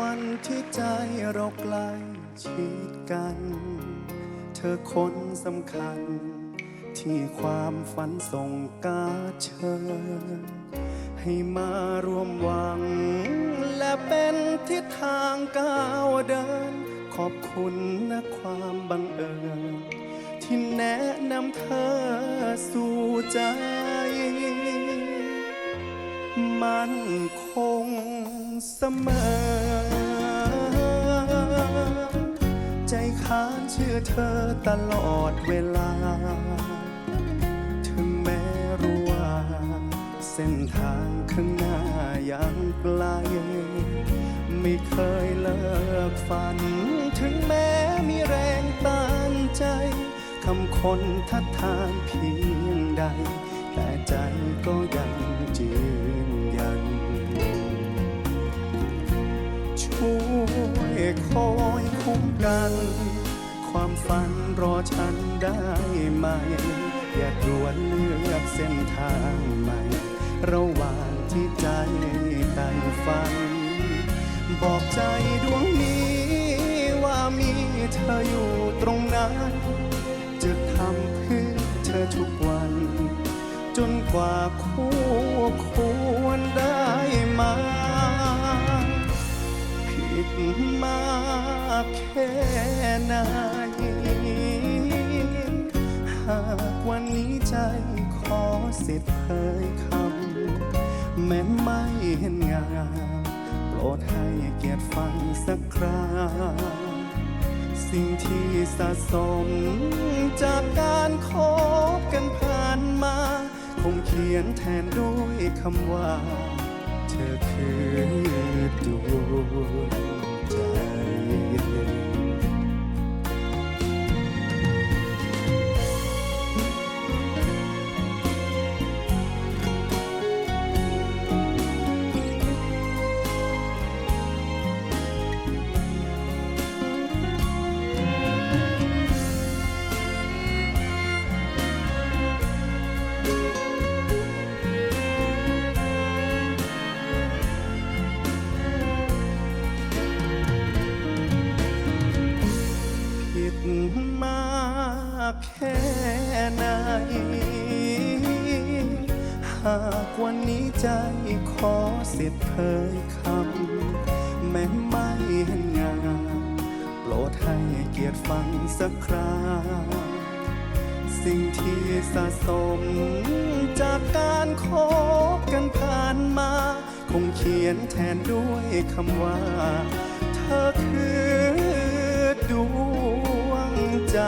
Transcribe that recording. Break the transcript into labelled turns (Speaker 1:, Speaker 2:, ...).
Speaker 1: วันที่ใจเราใกล้ชิดกัน เธอคนสำคัญ ที่ความฝันส่งกาเชิญ ให้มาร่วมหวัง และเป็นทิศทางก้าวเดิน ขอบคุณนะความบังเอิญที่แนะนำเธอสู่ใจ มันคงเสมอ ใจค้านเชื่อเธอตลอดเวลา ถึงแม้รู้ว่าเส้นทางข้างหน้ายังไกล ไม่เคยเลิกฝัน ถึงแม้มีแรงต้านใจคำคนทัดทานเพียงใด แต่ใจก็ยังยืน คอยคุ้มกัน ความฝันรอฉันได้ไหม อย่าด่วนเลือกเส้นทางใหม่ ระหว่างที่ใจใต่ฝัน บอกใจดวงนี้ว่ามีเธออยู่ตรงนั้น จะทำเพื่อเธอทุกวัน จนกว่าคู่ควรได้มา ผิดมากแค่ไหน หากวันนี้ใจขอสิทธิ์เผยคำแม้ไม่เห็นงามโปรดให้เกียรติฟังสักคราสิ่งที่สะสมจากการคบกันผ่านมา คงเขียนแทนด้วยคำว่า ธอคือดวงใจ แค่ไหน หากวันนี้ใจขอสิทธิ์เผยคำ แม้ไม่เห็นงามโปรดให้เกียรติฟังสักคราสิ่งที่สะสมจากการคบกันผ่านมา คงเขียนแทนด้วยคำว่า เธอคือดวงใจ